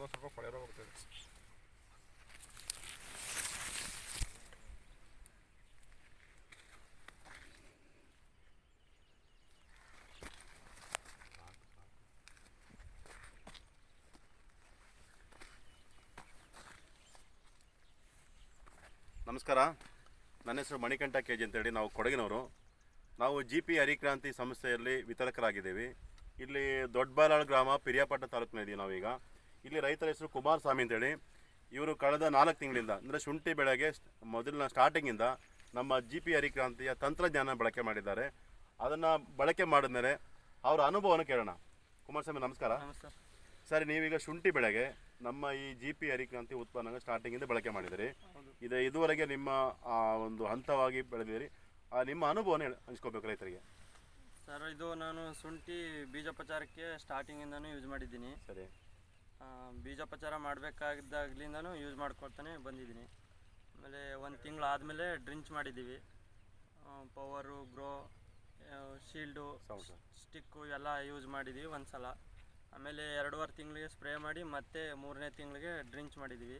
ಒಂದೊಂದು ಸ್ವಲ್ಪ ಕೊಳೆರೋ ಬರ್ತದೆ ನಮಸ್ಕಾರ. ನನ್ನ ಹೆಸರು ಮಣಿಕಂಠ ಕೆ ಜಿ ಅಂತೇಳಿ ನಾವು ಕೊಡಗಿನವರು. ನಾವು ಜಿ ಪಿ ಹರಿಕ್ರಾಂತಿ ಸಂಸ್ಥೆಯಲ್ಲಿ ವಿತರಕರಾಗಿದ್ದೀವಿ. ಇಲ್ಲಿ ದೊಡ್ಡಬಾಲಾಳ್ ಗ್ರಾಮ, ಪಿರಿಯಾಪಟ್ಟಣ ತಾಲೂಕಿನಲ್ಲಿ ನಾವೀಗ. ಇಲ್ಲಿ ರೈತರ ಹೆಸರು ಕುಮಾರಸ್ವಾಮಿ ಅಂತೇಳಿ. ಇವರು ಕಳೆದ ನಾಲ್ಕು ತಿಂಗಳಿಂದ ಅಂದರೆ ಶುಂಠಿ ಬೆಳೆಗೆ ಮೊದಲಿನ ಸ್ಟಾರ್ಟಿಂಗಿಂದ ನಮ್ಮ ಜಿ ಪಿ ಹರಿಕ್ರಾಂತಿಯ ತಂತ್ರಜ್ಞಾನ ಬಳಕೆ ಮಾಡಿದ್ದಾರೆ. ಅದನ್ನು ಬಳಕೆ ಮಾಡಿದ್ಮೇಲೆ ಅವರ ಅನುಭವನ ಕೇಳೋಣ. ಕುಮಾರಸ್ವಾಮಿ ನಮಸ್ಕಾರ. ನಮಸ್ಕಾರ. ಸರ್ ನೀವೀಗ ಶುಂಠಿ ಬೆಳೆಗೆ ನಮ್ಮ ಈ ಜಿ ಪಿ ಹರಿಕ್ರಾಂತಿ ಉತ್ಪನ್ನ ಸ್ಟಾರ್ಟಿಂಗಿಂದ ಬಳಕೆ ಮಾಡಿದಿರಿ. ಇದು ಇದುವರೆಗೆ ನಿಮ್ಮ ಆ, ಒಂದು ಹಂತವಾಗಿ ಬೆಳೆದಿರಿ ಆ, ನಿಮ್ಮ ಅನುಭವನ ಹಂಚ್ಕೋಬೇಕು ರೈತರಿಗೆ. ಸರ್ ಇದು ನಾನು ಶುಂಠಿ ಬೀಜೋಪಚಾರಕ್ಕೆ ಸ್ಟಾರ್ಟಿಂಗಿಂದನೂ ಯೂಸ್ ಮಾಡಿದ್ದೀನಿ. ಸರಿ. ಬೀಜೋಪಚಾರ ಮಾಡಬೇಕಾಗಿದ್ದಾಗ್ಲಿಂದನೂ ಯೂಸ್ ಮಾಡ್ಕೊಳ್ತಾನೆ ಬಂದಿದ್ದೀನಿ. ಆಮೇಲೆ ಒಂದು ತಿಂಗಳು ಆದಮೇಲೆ ಡ್ರಿಂಚ್ ಮಾಡಿದ್ದೀವಿ. ಪವರು ಗ್ರೋ ಶೀಲ್ಡು ಸ್ಟಿಕ್ಕು ಎಲ್ಲ ಯೂಸ್ ಮಾಡಿದ್ದೀವಿ ಒಂದು ಸಲ ಆಮೇಲೆ ಎರಡೂವರೆ ತಿಂಗಳಿಗೆ ಸ್ಪ್ರೇ ಮಾಡಿ ಮತ್ತೆ ಮೂರನೇ ತಿಂಗಳಿಗೆ ಡ್ರಿಂಚ್ ಮಾಡಿದ್ದೀವಿ.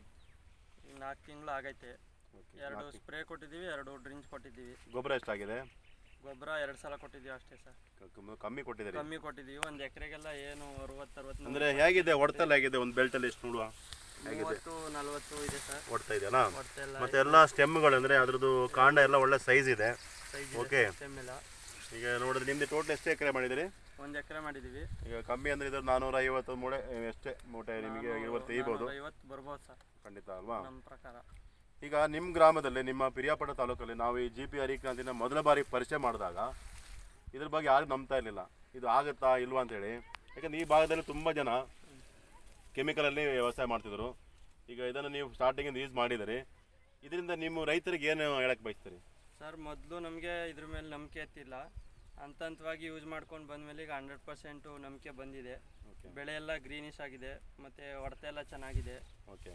ಈಗ ನಾಲ್ಕು ತಿಂಗಳು ಆಗೈತೆ. ಎರಡು ಸ್ಪ್ರೇ ಕೊಟ್ಟಿದ್ದೀವಿ ಎರಡು ಡ್ರಿಂಚ್ ಕೊಟ್ಟಿದ್ದೀವಿ. ಗೊಬ್ಬರ ಎಷ್ಟಾಗಿದೆ? ಗೊಬ್ಬರ ಎರಡು ಸಲ ಕೊಟ್ಟಿದ್ದೀವಿ ಅಷ್ಟೇ ಸರ್. ಕಮ್ಮಿ- ಕೊಟ್ಟಿದ್ದೀವಿ ಕಮ್ಮಿ ಕೊಟ್ಟಿದ್ದೀವಿ. ಒಂದು ಎಕರೆಗೆಲ್ಲ ಏನು ಅರವತ್ತು ಅರವತ್ತು ಅಂದ್ರೆ ಹೇಗಿದೆ? ಹೊಡೆತಲ್ಲಿ ಹೇಗಿದೆ? ಒಂದು ಬೆಲ್ಟಲ್ಲಿ ಎಷ್ಟು ನೋಡುವ? ಮೂವತ್ತು ನಲ್ವತ್ತು ಇದೆ ಸರ್. ಹೊಡ್ತಾ ಇದೆಯಲ್ಲ ಮತ್ತೆ ಎಲ್ಲ ಸ್ಟೆಮ್ಗಳು ಅಂದ್ರೆ ಅದ್ರದ್ದು ಕಾಂಡ ಎಲ್ಲ ಒಳ್ಳೆ ಸೈಜ್ ಇದೆ. ಸೈಜ್ ಓಕೆ ಎಲ್ಲ. ಈಗ ನೋಡಿದ್ರೆ ನಿಮ್ದು ಟೋಟಲ್ ಎಷ್ಟು ಎಕರೆ ಮಾಡಿದಿರಿ? ಒಂದು ಎಕರೆ ಮಾಡಿದ್ದೀವಿ ಈಗ ಕಮ್ಮಿ ಅಂದ್ರೆ ಇದು ನಾನೂರ ಐವತ್ತು ಮೂಡೆ ಎಷ್ಟೇ ಮೂಟೆ ನಿಮಗೆ ಇವತ್ತು ತೆಗಿಬೋದು ಐವತ್ತು ಬರ್ಬೋದು ಸರ್. ಖಂಡಿತ ಅಲ್ವಾ? ನಮ್ಮ ಪ್ರಕಾರ. ಈಗ ನಿಮ್ಮ ಗ್ರಾಮದಲ್ಲಿ, ನಿಮ್ಮ ಪಿರಿಯಾಪಟ್ಟ ತಾಲೂಕಲ್ಲಿ ನಾವು ಈ ಜಿ ಪಿ ಹರಿಕ್ರಾಂತಿನ ಮೊದಲ ಬಾರಿ ಪರಿಚಯ ಮಾಡಿದಾಗ ಇದ್ರ ಬಗ್ಗೆ ಯಾರು ನಂಬ್ತಾ ಇರಲಿಲ್ಲ. ಇದು ಆಗುತ್ತಾ ಇಲ್ವಾ ಅಂತೇಳಿ ಯಾಕಂದ್ರೆ ಈ ಭಾಗದಲ್ಲಿ ತುಂಬ ಜನ ಕೆಮಿಕಲಲ್ಲಿ ವ್ಯವಸಾಯ ಮಾಡ್ತಿದ್ರು. ಈಗ ಇದನ್ನು ನೀವು ಸ್ಟಾರ್ಟಿಂಗಿಂದ ಯೂಸ್ ಮಾಡಿದರೆ ಇದರಿಂದ ನಿಮ್ಮ ರೈತರಿಗೆ ಏನು ಹೇಳಕ್ಕೆ ಬಯಸ್ತೀರಿ? ಸರ್, ಮೊದಲು ನಮಗೆ ಇದ್ರ ಮೇಲೆ ನಂಬಿಕೆ ಇತ್ತಿಲ್ಲ ಹಂತ ಹಂತವಾಗಿ ಯೂಸ್ ಮಾಡ್ಕೊಂಡು ಬಂದಮೇಲೆ ಈಗ ಹಂಡ್ರೆಡ್ ಪರ್ಸೆಂಟು ನಂಬಿಕೆ ಬಂದಿದೆ. ಓಕೆ ಬೆಳೆ ಎಲ್ಲ ಗ್ರೀನಿಶ್ ಆಗಿದೆ ಮತ್ತು ಹೊಡೆತ ಎಲ್ಲ ಚೆನ್ನಾಗಿದೆ. ಓಕೆ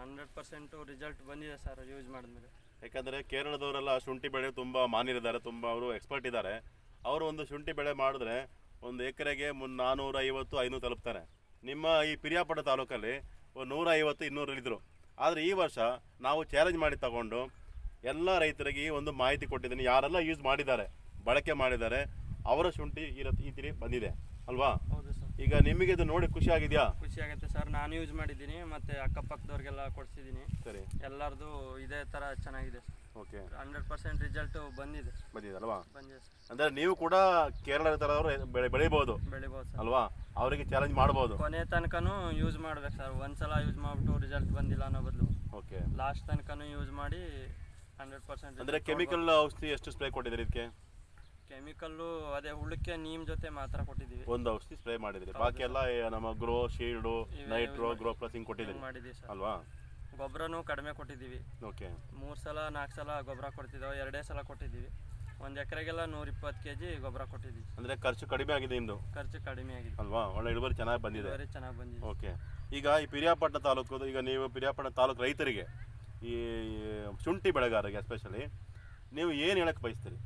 ಹಂಡ್ರೆಡ್ ಪರ್ಸೆಂಟು ರಿಸಲ್ಟ್ ಬಂದಿದೆ ಸರ್ ಯೂಸ್ ಮಾಡಿದ್ಮೇಲೆ. ಯಾಕಂದರೆ ಕೇರಳದವರೆಲ್ಲ ಶುಂಠಿ ಬೆಳೆ ತುಂಬ ಮಾನಿರಿದ್ದಾರೆ ತುಂಬ ಅವರು ಎಕ್ಸ್ಪರ್ಟ್ ಇದ್ದಾರೆ. ಅವರು ಒಂದು ಶುಂಠಿ ಬೆಳೆ ಮಾಡಿದ್ರೆ ಒಂದು ಎಕರೆಗೆ ಮುನ್ ನಾನ್ನೂರ ಐವತ್ತು ಐನೂರು ತಲುಪ್ತಾರೆ. ನಿಮ್ಮ ಈ ಪಿರಿಯಾಪಟ್ಟ ತಾಲೂಕಲ್ಲಿ ಒಂದು ನೂರ ಐವತ್ತು ಇನ್ನೂರು ಇದ್ದರು ಆದರೆ ಈ ವರ್ಷ ನಾವು ಚಾಲೆಂಜ್ ಮಾಡಿ ತಗೊಂಡು ಎಲ್ಲ ರೈತರಿಗೆ ಈ ಒಂದು ಮಾಹಿತಿ ಕೊಟ್ಟಿದ್ದೀನಿ ಯಾರೆಲ್ಲ ಯೂಸ್ ಮಾಡಿದ್ದಾರೆ. ಬಳಕೆ ಮಾಡಿದ್ದಾರೆ. ಅವರ ಶುಂಠಿ ಈ ರೀತಿ ಬಂದಿದೆ. ಅಲ್ವಾ? ಹೌದು ಸರ್. ಈಗ ನಿಮಗೆ ಇದು ನೋಡಿ ಖುಷಿ ಆಗಿದೆಯಾ? ಖುಷಿ ಆಗುತ್ತೆ ಸರ್. ನಾನು ಯೂಸ್ ಮಾಡಿದ್ದೀನಿ. ಮತ್ತೆ ಅಕ್ಕಪಕ್ಕದವ್ರಿಗೆಲ್ಲ ಕೊಡಿಸಿದ್ದೀನಿ. ಸರಿ. ಎಲ್ಲರದು ಇದೇ ಥರ ಚೆನ್ನಾಗಿದೆ ಓಕೆ. ಹಂಡ್ರೆಡ್ ಪರ್ಸೆಂಟ್ ರಿಸಲ್ಟು ಬಂದಿದೆ. ಬಂದಿದೆ ಅಲ್ವಾ? ಬಂದಿದೆ ಸರ್. ಅಂದರೆ ನೀವು ಕೂಡ ಕೇರಳ ಥರದವರು ಬೆಳೆ ಬೆಳಿಬೋದು. ಬೆಳಿಬೋದು ಸರ್. ಅಲ್ವಾ? ಅವರಿಗೆ ಚಾಲೆಂಜ್ ಮಾಡ್ಬೋದು. ಕೊನೆ ತನಕನೂ ಯೂಸ್ ಮಾಡ್ಬೇಕು ಸರ್. ಒಂದ್ಸಲ ಯೂಸ್ ಮಾಡಿಬಿಟ್ಟು ರಿಸಲ್ಟ್ ಬಂದಿಲ್ಲ ಅನ್ನೋ ಬದಲು. ಓಕೆ. ಲಾಸ್ಟ್ ತನಕನೂ ಯೂಸ್ ಮಾಡಿ ಹಂಡ್ರೆಡ್ ಪರ್ಸೆಂಟ್ ಅಂದ್ರೆ ಕೆಮಿಕಲ್ ಔಷಧಿ ಎಷ್ಟು ಸ್ಪ್ರೇ ಕೊಟ್ಟಿದ್ದೀರಿ ಇದಕ್ಕೆ? ಕೆಮಿಕಲ್ಲು ಅದೇ ಹುಳಕ್ಕೆ ನೀಮ್ ಜೊತೆ ಮಾತ್ರ ಕೊಟ್ಟಿದ್ದೀವಿ. ಒಂದು ಔಷಧಿ ಸ್ಪ್ರೇ ಮಾಡಿದ್ರಿ ಬಾಕಿ ಎಲ್ಲ ನಮ್ಮ grow shield nitro grow plus ಹಿಂಗೆ ಕೊಟ್ಟಿದ್ದೀರಿ. ಮಾಡಿದ್ದೀವಿ ಸರ್. ಅಲ್ವಾ? ಗೊಬ್ಬರನೂ ಕಡಿಮೆ ಕೊಟ್ಟಿದ್ದೀವಿ. ಓಕೆ. ಮೂರು ಸಲ ನಾಲ್ಕು ಸಲ ಗೊಬ್ಬರ ಕೊಡ್ತಿದ್ದೇವೆ ಎರಡೇ ಸಲ ಕೊಟ್ಟಿದ್ದೀವಿ. ಒಂದು ಎಕರೆಗೆಲ್ಲ ನೂರಿಪ್ಪತ್ತು ಕೆ ಜಿ ಗೊಬ್ಬರ ಕೊಟ್ಟಿದ್ದೀವಿ. ಅಂದ್ರೆ ಖರ್ಚು ಕಡಿಮೆ ಆಗಿದೆ ಇಂದು? ಖರ್ಚು ಕಡಿಮೆ ಆಗಿದೆ. ಅಲ್ವಾ? ಒಳ್ಳೆ ಇಳುವರಿ ಚೆನ್ನಾಗಿ ಬಂದಿದೆ. ಇಳುವರಿ ಚೆನ್ನಾಗಿ ಬಂದಿದೆ. ಓಕೆ. ಈಗ ಈ ಪಿರಿಯಾಪಟ್ಟಣ ತಾಲೂಕು ಈಗ ನೀವು ಪಿರಿಯಾಪಟ್ಟಣ ತಾಲೂಕು ರೈತರಿಗೆ ಈ ಶುಂಠಿ ಬೆಳೆಗಾರರಿಗೆ ಎಸ್ಪೆಷಲಿ ನೀವು ಏನು ಹೇಳಕ್ಕೆ ಬಯಸ್ತೀರಿ?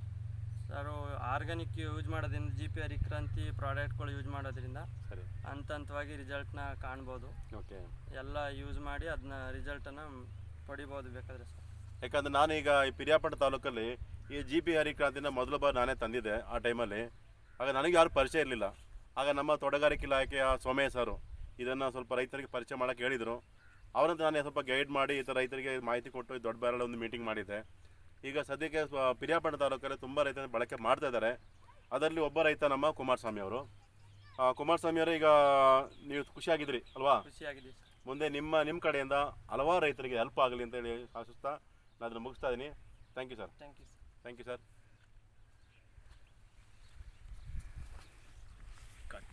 ಸರ್ ಆರ್ಗ್ಯಾನಿಕ್ ಯೂಸ್ ಮಾಡೋದ್ರಿಂದ ಜಿ ಪಿ ಹರಿಕ್ರಾಂತಿ ಪ್ರಾಡಕ್ಟ್ಗಳು ಯೂಸ್ ಮಾಡೋದ್ರಿಂದ ಸರಿ. ಹಂತ ಹಂತವಾಗಿ ರಿಸಲ್ಟ್ನ ಕಾಣ್ಬೋದು. ಓಕೆ. ಎಲ್ಲ ಯೂಸ್ ಮಾಡಿ ಅದನ್ನ ರಿಸಲ್ಟನ್ನು ಪಡಿಬೋದು ಬೇಕಾದ್ರೆ ಸರ್. ಯಾಕಂದ್ರೆ ಈಗ ಈ ಪಿರಿಯಾಪಟ್ಟ ತಾಲೂಕಲ್ಲಿ ಈ ಜಿ ಪಿ ಹರಿಕ್ರಾಂತಿನ ಮೊದಲ ಬಾರಿ ನಾನೇ ತಂದಿದ್ದೆ ಆ ಟೈಮಲ್ಲಿ. ಆಗ ನನಗೆ ಯಾರು ಪರಿಚಯ ಇರಲಿಲ್ಲ. ಆಗ ನಮ್ಮ ತೋಟಗಾರಿಕೆ ಇಲಾಖೆಯ ಸೋಮೇಶ್ ಸರು ಇದನ್ನು ಸ್ವಲ್ಪ ರೈತರಿಗೆ ಪರಿಚಯ ಮಾಡೋಕ್ಕೆ ಹೇಳಿದರು. ಅವರಂತ ನಾನು ಸ್ವಲ್ಪ ಗೈಡ್ ಮಾಡಿ ಈ ಥರ ರೈತರಿಗೆ ಮಾಹಿತಿ ಕೊಟ್ಟು ದೊಡ್ಡ ಬೇರೆ ಒಂದು ಮೀಟಿಂಗ್ ಮಾಡಿದ್ದೆ. ಈಗ ಸದ್ಯಕ್ಕೆ ಪಿರಿಯಾಪಟ್ಟಣ ತಾಲೂಕಲ್ಲಿ ತುಂಬ ರೈತರು ಬಳಕೆ ಮಾಡ್ತಾ ಇದ್ದಾರೆ. ಅದರಲ್ಲಿ ಒಬ್ಬ ರೈತ ನಮ್ಮ ಕುಮಾರಸ್ವಾಮಿ ಅವರು. ಕುಮಾರಸ್ವಾಮಿ ಅವರು ಈಗ ನೀವು ಖುಷಿಯಾಗಿದ್ರಿ ಅಲ್ವಾ? ಖುಷಿಯಾಗಿದೆ ಮುಂದೆ ನಿಮ್ಮ ನಿಮ್ಮ ಕಡೆಯಿಂದ ಹಲವಾರು ರೈತರಿಗೆ ಹೆಲ್ಪ್ ಆಗಲಿ ಅಂತೇಳಿ ಆಶಿಸ್ತಾ ನಾನು ಅದನ್ನು ಮುಗಿಸ್ತಾ ಇದ್ದೀನಿ. Thank you sir thank you thank you sir